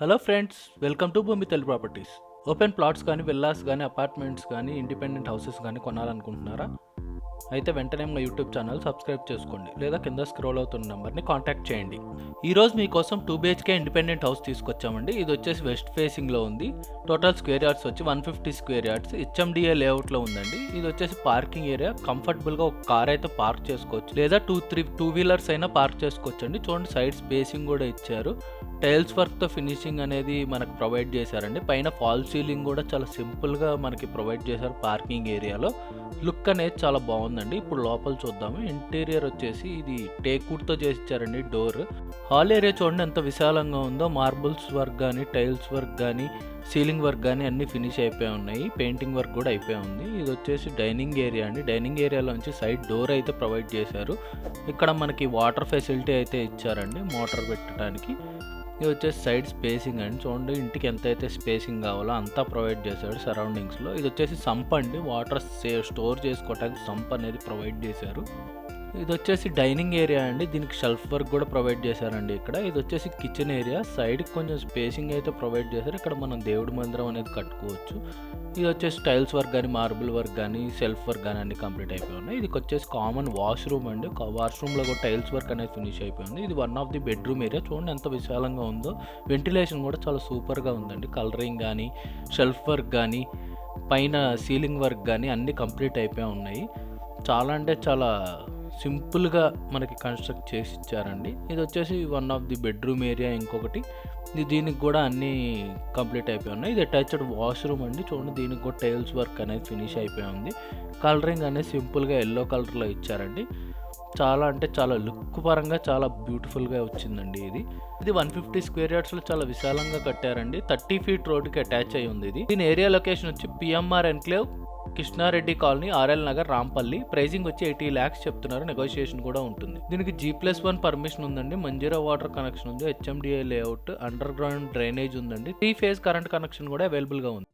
Hello friends welcome to Bhumi Telugu properties open plots కానీ villas కానీ apartments కానీ independent houses కానీ కొనాలనుకుంటున్నారా? అయితే వెంటనే మా యూట్యూబ్ ఛానల్ సబ్స్క్రైబ్ చేసుకోండి. లేదా కింద స్క్రోల్ అవుతున్న నెంబర్ని కాంటాక్ట్ చేయండి. ఈరోజు మీకోసం టూ బిహెచ్కే ఇండిపెండెంట్ హౌస్ తీసుకొచ్చామండి. ఇది వచ్చేసి వెస్ట్ ఫేసింగ్లో ఉంది. టోటల్ స్క్వేర్ యార్డ్స్ వచ్చి one fifty square yards HMDA లేఅవుట్లో ఉందండి. ఇది వచ్చేసి పార్కింగ్ ఏరియా కంఫర్టబుల్గా ఒక కార్ అయితే పార్క్ చేసుకోవచ్చు. లేదా టూ త్రీ టూ వీలర్స్ అయినా పార్క్ చేసుకోవచ్చు అండి చూడండి సైడ్ స్పేసింగ్ కూడా ఇచ్చారు. టైల్స్ వర్క్తో ఫినిషింగ్ అనేది మనకు ప్రొవైడ్ చేశారండి. పైన ఫాల్ సీలింగ్ కూడా చాలా సింపుల్గా మనకి ప్రొవైడ్ చేశారు పార్కింగ్ ఏరియాలో. లుక్ అనేది చాలా బాగుందండి. ఇప్పుడు లోపల చూద్దాము. ఇంటీరియర్ వచ్చేసి ఇది టేక్వుడ్తో చేసి ఇచ్చారండి డోర్. హాల్ ఏరియా చూడండి ఎంత విశాలంగా ఉందో. మార్బుల్స్ వర్క్ కానీ టైల్స్ వర్క్ కానీ సీలింగ్ వర్క్ కానీ అన్నీ ఫినిష్ అయిపోయి ఉన్నాయి. పెయింటింగ్ వర్క్ కూడా అయిపోయి ఉంది. ఇది వచ్చేసి డైనింగ్ ఏరియా అండి. డైనింగ్ ఏరియాలోంచి సైడ్ డోర్ అయితే ప్రొవైడ్ చేశారు. ఇక్కడ మనకి వాటర్ ఫెసిలిటీ అయితే ఇచ్చారండి మోటార్ పెట్టడానికి. ఇది వచ్చేసి సైడ్ స్పేసింగ్ అండి. చూడండి ఇంటికి ఎంత అయితే స్పేసింగ్ కావాలో అంతా ప్రొవైడ్ చేశాడు సరౌండింగ్స్లో ఇది వచ్చేసి సంప్ అండి వాటర్ సే స్టోర్ చేసుకోవడానికి సంప్ అనేది ప్రొవైడ్ చేశారు. ఇది వచ్చేసి డైనింగ్ ఏరియా అండి. దీనికి షెల్ఫ్ వర్క్ కూడా ప్రొవైడ్ చేశారండి ఇక్కడ. ఇది వచ్చేసి కిచెన్ ఏరియా. సైడ్కి కొంచెం స్పేసింగ్ అయితే ప్రొవైడ్ చేశారు. ఇక్కడ మనం దేవుడి మందిరం అనేది కట్టుకోవచ్చు. ఇది వచ్చేసి టైల్స్ వర్క్ కానీ మార్బుల్ వర్క్ కానీ సెల్ఫ్ వర్క్ కానీ అన్ని కంప్లీట్ అయిపోయి ఉన్నాయి. ఇది వచ్చేసి కామన్ వాష్రూమ్ అండి. వాష్రూమ్లో కూడా టైల్స్ వర్క్ అనేది ఫినిష్ అయిపోయింది ఇది one of the bedroom area. చూడండి ఎంత విశాలంగా ఉందో. వెంటిలేషన్ కూడా చాలా సూపర్గా ఉందండి. కలరింగ్ కానీ షెల్ఫ్ వర్క్ కానీ పైన సీలింగ్ వర్క్ కానీ అన్నీ కంప్లీట్ అయిపోయి ఉన్నాయి. చాలా అంటే చాలా సింపుల్గా మనకి కన్స్ట్రక్ట్ చేసి ఇచ్చారండి. ఇది వచ్చేసి one of the bedroom area ఇంకొకటి. ఇది దీనికి కూడా అన్నీ కంప్లీట్ అయిపోయి ఉన్నాయి. ఇది అటాచ్డ్ వాష్రూమ్ అండి. చూడండి దీనికి కూడా టైల్స్ వర్క్ అనేది ఫినిష్ అయిపోయి ఉంది. కలరింగ్ అనేది సింపుల్గా ఎల్లో కలర్లో ఇచ్చారండి. చాలా అంటే చాలా లుక్ పరంగా చాలా బ్యూటిఫుల్గా వచ్చిందండి ఇది. ఇది వన్ ఫిఫ్టీ స్క్వేర్ యార్డ్స్లో చాలా విశాలంగా కట్టారండి. థర్టీ ఫీట్ రోడ్డుకి అటాచ్ అయి ఉంది ఇది. దీని ఏరియా లొకేషన్ వచ్చి PMR enclave Krishna Reddy colony RL Nagar Rampally. Pricing వచ్చి ఎయిటీ ల్యాక్స్ చెప్తున్నారు. నెగోషియేషన్ కూడా ఉంటుంది. దీనికి జీ ప్లస్ వన్ పర్మిషన్ ఉందండి. మంజీరా వాటర్ కనెక్షన్ ఉంది. HMDA layout underground drainage ఉందండి. త్రీ ఫేజ్ కరెంట్ కనెక్షన్ కూడా అవైలబుల్గా ఉంది.